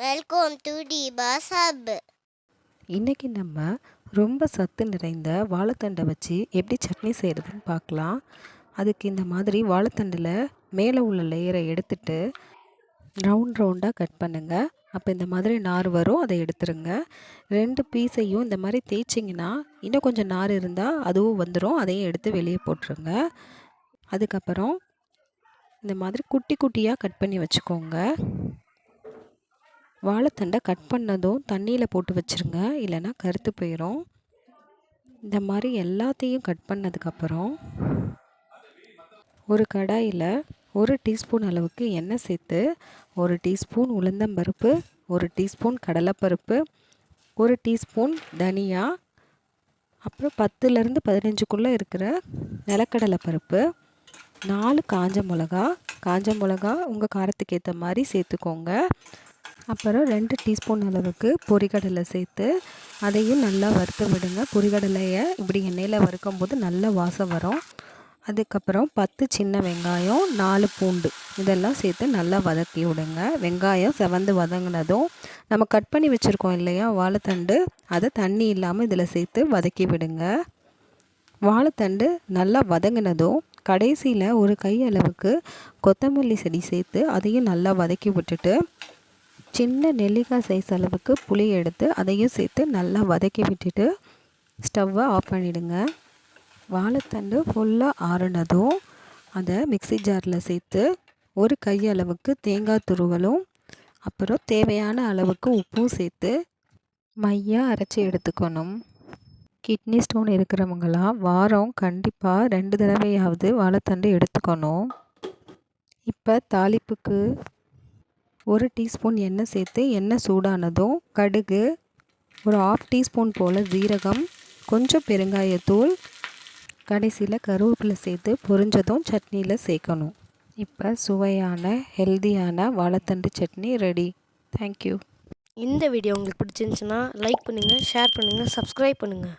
Welcome to டிபாஸ் hub இன்றைக்கி நம்ம ரொம்ப சத்து நிறைந்த வாழைத்தண்டை வச்சு எப்படி சட்னி செய்கிறதுன்னு பார்க்கலாம். அதுக்கு இந்த மாதிரி வாழைத்தண்டில் மேலே உள்ள லேயரை எடுத்துட்டு ரவுண்ட் ரவுண்டாக கட் பண்ணுங்கள் அப்போ இந்த மாதிரி நார் வரும் அதை எடுத்துருங்க. ரெண்டு பீஸையும் இந்த மாதிரி தேய்ச்சிங்கன்னா இன்னும் கொஞ்சம் நார் இருந்தால் அதுவும் வந்துடும் அதையும் எடுத்து வெளியே போட்டுருங்க. அதுக்கப்புறம் இந்த மாதிரி குட்டி குட்டியாக கட் பண்ணி வச்சுக்கோங்க. வாழைத்தண்டை கட் பண்ணதும் தண்ணியில் போட்டு வச்சுருங்க. இல்லைன்னா கருத்து போயிடும் இந்த மாதிரி எல்லாத்தையும் கட் பண்ணதுக்கப்புறம் ஒரு கடாயில் ஒரு டீஸ்பூன் அளவுக்கு எண்ணெய் சேர்த்து ஒரு டீஸ்பூன் உளுந்தம்பருப்பு ஒரு டீஸ்பூன் கடலைப்பருப்பு ஒரு டீஸ்பூன் தனியா அப்புறம் பத்துலேருந்து பதினஞ்சுக்குள்ளே இருக்கிற நிலக்கடலை பருப்பு நாலு காஞ்ச மிளகா காஞ்ச மிளகா உங்கள் காரத்துக்கு ஏற்ற மாதிரி சேர்த்துக்கோங்க. அப்புறம் ரெண்டு டீஸ்பூன் அளவுக்கு பொரிகடலை சேர்த்து அதையும் நல்லா வறுத்து விடுங்க. பொரிகடலையை இப்படி எண்ணெயில் வறுக்கும் போது நல்ல வாசம் வரும். அதுக்கப்புறம் பத்து சின்ன வெங்காயம் நாலு பூண்டு இதெல்லாம் சேர்த்து நல்லா வதக்கி விடுங்க. வெங்காயம் செவந்து வதங்கினதும் நம்ம கட் பண்ணி வச்சுருக்கோம் இல்லையா வாழைத்தண்டு அதை தண்ணி இல்லாமல் இதில் சேர்த்து வதக்கி விடுங்க. வாழைத்தண்டு நல்லா வதங்கினதும் கடைசியில் ஒரு கை அளவுக்கு கொத்தமல்லி செடி சேர்த்து அதையும் நல்லா வதக்கி விட்டுட்டு சின்ன நெல்லிக்காய் சைஸ் அளவுக்கு புளி எடுத்து அதையும் சேர்த்து நல்லா வதக்கி விட்டுட்டு ஸ்டவ்வை ஆஃப் பண்ணிவிடுங்க வாழைத்தண்டு ஃபுல்லாக ஆறுனதும் அதை மிக்சி ஜாரில் சேர்த்து ஒரு கை அளவுக்கு தேங்காய் துருவலும் அப்புறம் தேவையான அளவுக்கு உப்பும் சேர்த்து மையாக அரைச்சி எடுத்துக்கணும். கிட்னி ஸ்டோன் இருக்கிறவங்களாம் வாரம் கண்டிப்பாக ரெண்டு தடவையாவது வாழைத்தண்டு எடுத்துக்கணும். இப்போ தாளிப்புக்கு ஒரு டீஸ்பூன் எண்ணெய் சேர்த்து எண்ணெய் சூடானதும் கடுகு ஒரு ஆஃப் டீஸ்பூன் போல் ஜீரகம் கொஞ்சம் பெருங்காயத்தூள் கடைசியில் கருவேப்பிலை சேர்த்து பொரிஞ்சதும் சட்னியில் சேர்க்கணும். இப்போ சுவையான ஹெல்தியான வாழைத்தண்டு சட்னி ரெடி தேங்க்யூ இந்த வீடியோ உங்களுக்கு பிடிச்சிருந்துச்சுன்னா லைக் பண்ணுங்கள் ஷேர் பண்ணுங்கள் சப்ஸ்கிரைப் பண்ணுங்கள்